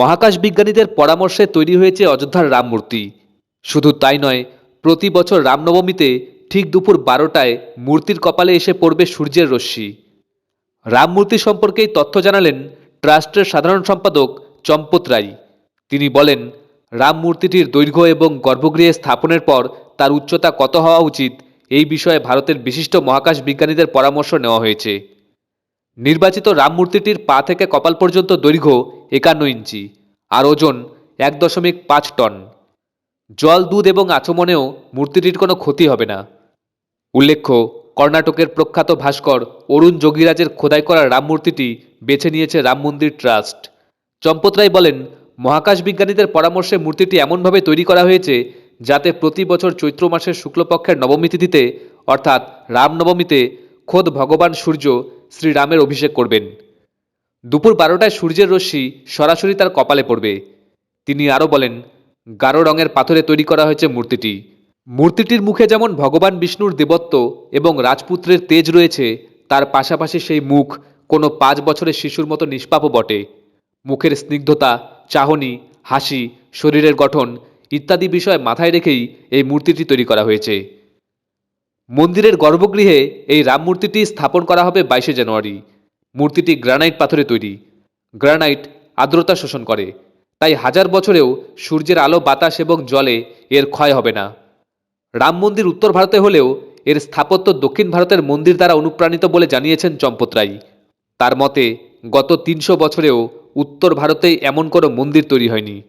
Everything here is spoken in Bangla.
মহাকাশ বিজ্ঞানীদের পরামর্শে তৈরি হয়েছে অযোধ্যার রাম মূর্তি। শুধু তাই নয়, প্রতি বছর রামনবমীতে ঠিক দুপুর বারোটায় মূর্তির কপালে এসে পড়বে সূর্যের রশ্মি। রাম মূর্তি সম্পর্কে তথ্য জানালেন ট্রাস্টের সাধারণ সম্পাদক চম্পত রায়। তিনি বলেন, রাম মূর্তিটির দৈর্ঘ্য এবং গর্ভগৃহে স্থাপনের পর তার উচ্চতা কত হওয়া উচিত এই বিষয়ে ভারতের বিশিষ্ট মহাকাশ বিজ্ঞানীদের পরামর্শ নেওয়া হয়েছে। নির্বাচিত রাম মূর্তিটির পা থেকে কপাল পর্যন্ত দৈর্ঘ্য একান্ন ইঞ্চি, আর ওজন এক দশমিক পাঁচ টন। জল, দুধ এবং আচমনেও মূর্তিটির কোনো ক্ষতি হবে না। উল্লেখ্য, কর্ণাটকের প্রখ্যাত ভাস্কর অরুণ যোগীরাজের খোদাই করা রাম মূর্তিটি বেছে নিয়েছে রাম মন্দির ট্রাস্ট। চম্পত রায় বলেন, মহাকাশ বিজ্ঞানীদের পরামর্শে মূর্তিটি এমনভাবে তৈরি করা হয়েছে যাতে প্রতি বছর চৈত্র মাসের শুক্লপক্ষের নবমী তিথিতে, অর্থাৎ রামনবমীতে খোদ ভগবান সূর্য শ্রীরামের অভিষেক করবেন। দুপুর বারোটায় সূর্যের রশ্মি সরাসরি তার কপালে পড়বে। তিনি আরও বলেন, গাঢ় রঙের পাথরে তৈরি করা হয়েছে মূর্তিটি। মূর্তিটির মুখে যেমন ভগবান বিষ্ণুর দেবত্ব এবং রাজপুত্রের তেজ রয়েছে, তার পাশাপাশি সেই মুখ কোনো পাঁচ বছরের শিশুর মতো নিষ্পাপও বটে। মুখের স্নিগ্ধতা, চাহনি, হাসি, শরীরের গঠন ইত্যাদি বিষয় মাথায় রেখেই এই মূর্তিটি তৈরি করা হয়েছে। মন্দিরের গর্ভগৃহে এই রাম মূর্তিটি স্থাপন করা হবে বাইশে জানুয়ারি। মূর্তিটি গ্রানাইট পাথরে তৈরি। গ্রানাইট আর্দ্রতা শোষণ করে। তাই হাজার বছরেও সূর্যের আলো, বাতাস এবং জলে এর ক্ষয় হবে না। রাম মন্দির উত্তর ভারতে হলেও এর স্থাপত্য দক্ষিণ ভারতের মন্দির দ্বারা অনুপ্রাণিত বলে জানিয়েছেন চম্পত রায়। তার মতে, গত তিনশো বছরেও উত্তর ভারতে এমন কোনো মন্দির তৈরি হয়নি।